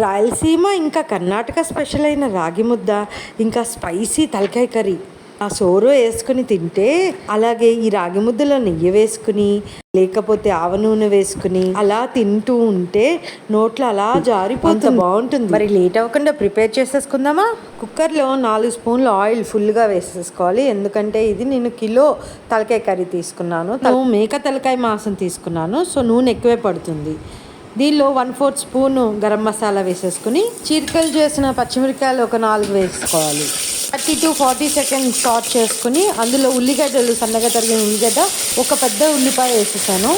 రాయలసీమ ఇంకా కర్ణాటక స్పెషల్ అయిన రాగి ముద్ద ఇంకా స్పైసీ తలకాయ కర్రీ. ఆ సోరు వేసుకుని తింటే అలాగే ఈ రాగి ముద్దలో నెయ్యి వేసుకుని లేకపోతే ఆవ నూనె వేసుకుని అలా తింటూ ఉంటే నోట్లో అలా జారిపోతుంది బాగుంటుంది. మరి లేట్ అవ్వకుండా ప్రిపేర్ చేసేసుకుందామా? కుక్కర్లో నాలుగు స్పూన్లు ఆయిల్ ఫుల్గా వేసేసుకోవాలి. ఎందుకంటే ఇది నేను కిలో తలకాయ కర్రీ తీసుకున్నాను. మేక తలకాయ మాంసం తీసుకున్నాను సో నూనె ఎక్కువే పడుతుంది. దీనిలో one fourth spoon garam masala వేసేసుకుని చీరికలు చేసిన పచ్చిమిరకాయలు ఒక నాలుగు వేసుకోవాలి. Thirty to forty seconds start చేసుకుని అందులో ఉల్లిగడ్డలు సన్నగా తరిగిన ఉల్లిగడ్డ ఒక పెద్ద ఉల్లిపాయ వేసేసాను.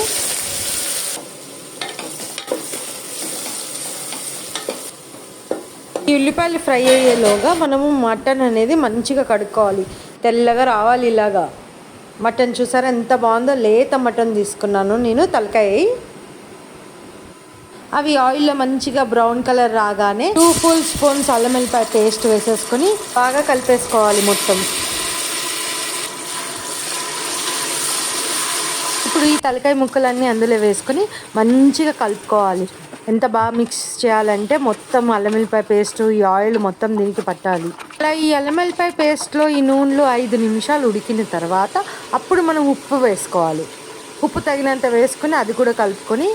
ఈ ఉల్లిపాయలు ఫ్రై అయ్యేలోగా మనము మటన్ అనేది మంచిగా కడుక్కోవాలి. తెల్లగా రావాలి ఇలాగా. మటన్ చూసారా ఎంత బాగుందో లేత మటన్ తీసుకున్నాను నేను తలకాయ. అవి ఆయిల్లో మంచిగా బ్రౌన్ కలర్ రాగానే టూ ఫుల్ స్పూన్స్ అల్లం వెల్లిపాయ పేస్ట్ వేసేసుకొని బాగా కలిపేసుకోవాలి మొత్తం. ఇప్పుడు ఈ తలకాయ ముక్కలన్నీ అందులో వేసుకొని మంచిగా కలుపుకోవాలి. ఎంత బాగా మిక్స్ చేయాలంటే మొత్తం అల్లం వెల్లిపాయ పేస్ట్ ఈ ఆయిల్ మొత్తం దీనికి పట్టాలి. అలా ఈ అల్లం వెల్లిపాయ పేస్ట్లో ఈ నూనెలో ఐదు నిమిషాలు ఉడికిన తర్వాత అప్పుడు మనం ఉప్పు వేసుకోవాలి. ఉప్పు తగినంత వేసుకొని అది కూడా కలుపుకొని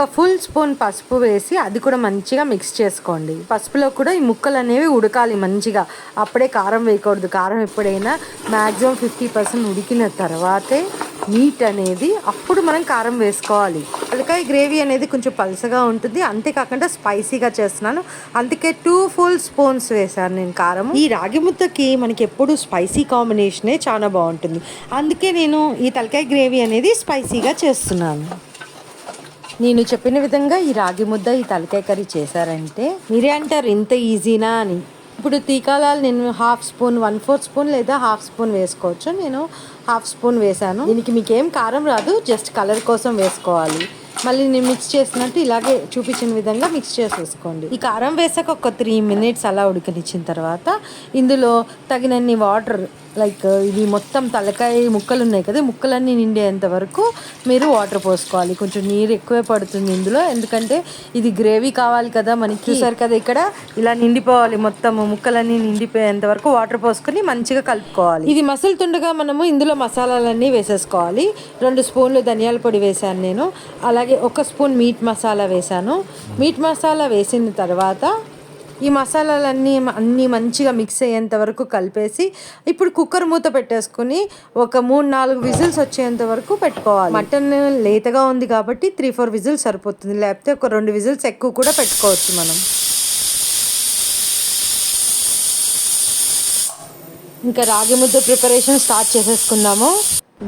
ఒక ఫుల్ స్పూన్ పసుపు వేసి అది కూడా మంచిగా మిక్స్ చేసుకోండి. పసుపులో కూడా ఈ ముక్కలు అనేవి ఉడకాలి మంచిగా. అప్పుడే కారం వేయకూడదు. కారం ఎప్పుడైనా మ్యాక్సిమం ఫిఫ్టీ పర్సెంట్ ఉడికిన తర్వాతే మీట్ అనేది అప్పుడు మనం కారం వేసుకోవాలి. తలకాయ గ్రేవీ అనేది కొంచెం పలసగా ఉంటుంది. అంతేకాకుండా స్పైసీగా చేస్తున్నాను. అందుకే టూ ఫుల్ స్పూన్స్ వేసాను నేను కారం ఈ రాగి ముద్దకి మనకి ఎప్పుడు స్పైసీ కాంబినేషనే చాలా బాగుంటుంది. అందుకే నేను ఈ తలకాయ గ్రేవీ అనేది స్పైసీగా చేస్తున్నాను. నేను చెప్పిన విధంగా ఈ రాగి ముద్ద ఈ తలకాయ కర్రీ చేశారంటే మీరే అంటారు ఇంత ఈజీనా అని. ఇప్పుడు తీకాలాలు నేను half spoon one fourth spoon లేదా హాఫ్ స్పూన్ వేసుకోవచ్చు. నేను హాఫ్ స్పూన్ వేసాను దీనికి మీకు ఏం కారం రాదు జస్ట్ కలర్ కోసం వేసుకోవాలి. మళ్ళీ నేను మిక్స్ చేసినట్టు ఇలాగే చూపించిన విధంగా మిక్స్ చేసేసుకోండి. ఈ కారం వేసాక ఒక త్రీ మినిట్స్ అలా ఉడకనిచ్చిన తర్వాత ఇందులో తగినన్ని వాటర్ లైక్ ఇది మొత్తం తలకాయ ముక్కలు ఉన్నాయి కదా ముక్కలన్నీ నిండేంత వరకు మీరు వాటర్ పోసుకోవాలి. కొంచెం నీరు ఎక్కువే పడుతుంది ఇందులో. ఎందుకంటే ఇది గ్రేవీ కావాలి కదా మనకి. చూసారు కదా ఇక్కడ? ఇలా నిండిపోవాలి మొత్తం. ముక్కలన్నీ నిండిపోయేంత వరకు వాటర్ పోసుకొని మంచిగా కలుపుకోవాలి. ఇది మసులుతుండగా మనము ఇందులో మసాలాలన్నీ వేసేసుకోవాలి. రెండు స్పూన్లు ధనియాల పొడి వేసాను నేను. అలాగే ఒక స్పూన్ మీట్ మసాలా వేసాను మీట్ మసాలా వేసిన తర్వాత ఈ మసాలాలన్నీ అన్నీ మంచిగా మిక్స్ అయ్యేంత వరకు కలిపేసి ఇప్పుడు కుక్కర్ మూత పెట్టేసుకుని ఒక మూడు నాలుగు విజిల్స్ వచ్చేంత వరకు పెట్టుకోవాలి. మటన్ లేతగా ఉంది కాబట్టి త్రీ ఫోర్ విజిల్స్ సరిపోతుంది. లేకపోతే ఒక రెండు విజిల్స్ ఎక్కువ కూడా పెట్టుకోవచ్చు మనం. ఇంకా రాగి ముద్ద ప్రిపరేషన్ స్టార్ట్ చేసేసుకుందాము.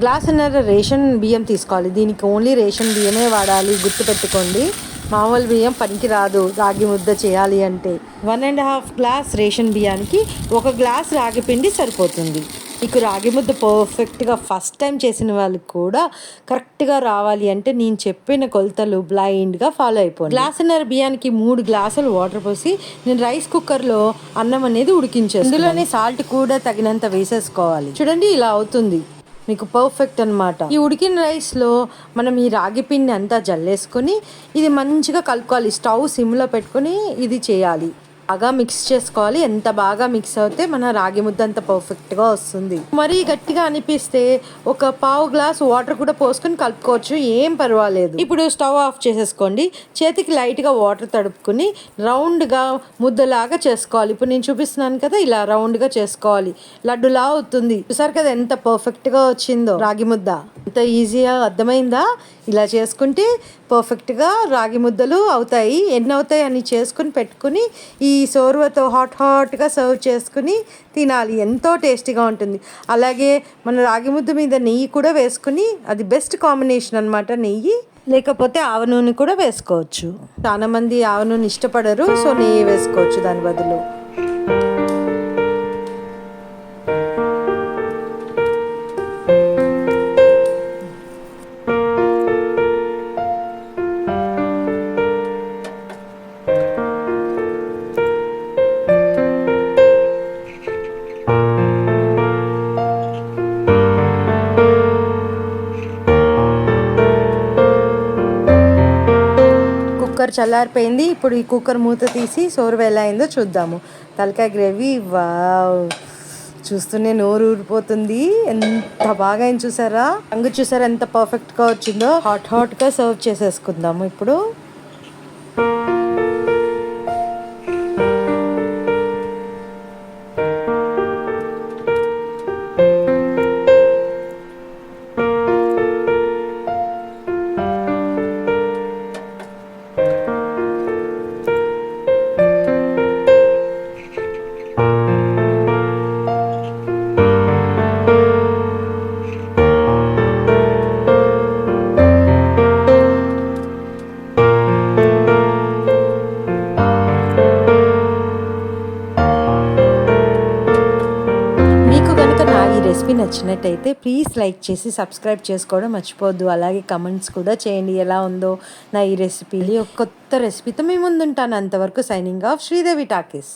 గ్లాస్ అన్నర రేషన్ బియ్యం తీసుకోవాలి. దీనికి ఓన్లీ రేషన్ బియ్యమే వాడాలి. గుర్తుపెట్టుకోండి. మామూలు బియ్యం పనికిరాదు రాగి ముద్ద చేయాలి అంటే. One and half glass ration బియ్యానికి ఒక గ్లాస్ రాగి పిండి సరిపోతుంది. మీకు రాగి ముద్ద పర్ఫెక్ట్గా ఫస్ట్ టైం చేసిన వాళ్ళకి కూడా కరెక్ట్గా రావాలి అంటే నేను చెప్పిన కొలతలు బ్లైండ్గా ఫాలో అయిపోయి గ్లాసున్నర బియ్యానికి మూడు గ్లాసులు వాటర్ పోసి నేను రైస్ కుక్కర్లో అన్నం అనేది ఉడికించేసి ఇందులోనే సాల్ట్ కూడా తగినంత వేసేసుకోవాలి. చూడండి ఇలా అవుతుంది. మీకు పర్ఫెక్ట్ అనమాట ఈ ఉడికిన రైస్లో మనం ఈ రాగి పిండి అంతా జల్లేసుకొని ఇది మంచిగా కలుపుకోవాలి. స్టవ్ సిమ్లో పెట్టుకొని ఇది చేయాలి. బాగా మిక్స్ చేసుకోవాలి. ఎంత బాగా మిక్స్ అవుతే మన రాగి ముద్ద అంత పర్ఫెక్ట్గా వస్తుంది. మరీ గట్టిగా అనిపిస్తే ఒక పావు గ్లాస్ వాటర్ కూడా పోసుకొని కలుపుకోవచ్చు. ఏం పర్వాలేదు. ఇప్పుడు స్టవ్ ఆఫ్ చేసేసుకోండి. చేతికి లైట్గా వాటర్ తడుపుకుని రౌండ్గా ముద్దలాగా చేసుకోవాలి. ఇప్పుడు నేను చూపిస్తున్నాను కదా ఇలా రౌండ్గా చేసుకోవాలి. లడ్డులా అవుతుంది. చూసారు కదా ఎంత పర్ఫెక్ట్గా వచ్చిందో రాగి ముద్ద. ఎంత ఈజీగా అర్థమైందా? ఇలా చేసుకుంటే పర్ఫెక్ట్గా రాగి ముద్దలు అవుతాయి. ఎన్ని అవుతాయి అని చేసుకుని పెట్టుకుని ఈ సోర్వతో హాట్ హాట్గా సర్వ్ చేసుకుని తినాలి. ఎంతో టేస్టీగా ఉంటుంది. అలాగే మన రాగి ముద్ద మీద నెయ్యి కూడా వేసుకుని అది బెస్ట్ కాంబినేషన్ అనమాట నెయ్యి. లేకపోతే ఆవ నూనె కూడా వేసుకోవచ్చు. చాలా మంది ఆవ నూనె ఇష్టపడరు సో నెయ్యి వేసుకోవచ్చు దాని బదులు. వాటర్ చల్లారిపోయింది. ఇప్పుడు ఈ కుక్కర్ మూత తీసి సోర్వ ఎలా అయిందో చూద్దాము. తలకాయ గ్రేవీ వావ్. చూస్తూనే నోరు ఊరిపోతుంది. ఎంత బాగా అయింది చూసారా? రంగు చూసారా ఎంత పర్ఫెక్ట్గా వచ్చిందో? హాట్ హాట్గా సర్వ్ చేసేసుకుందాము ఇప్పుడు. నచ్చినట్టయితే ప్లీజ్ లైక్ చేసి సబ్స్క్రైబ్ చేసుకోవడం మర్చిపోవద్దు. అలాగే కమెంట్స్ కూడా చేయండి. ఎలా ఉందో నా ఈ రెసిపీ. ఒక కొత్త రెసిపీతో మీ ముందుంటాను. అంతవరకు సైనింగ్ ఆఫ్ శ్రీదేవి టాకీస్.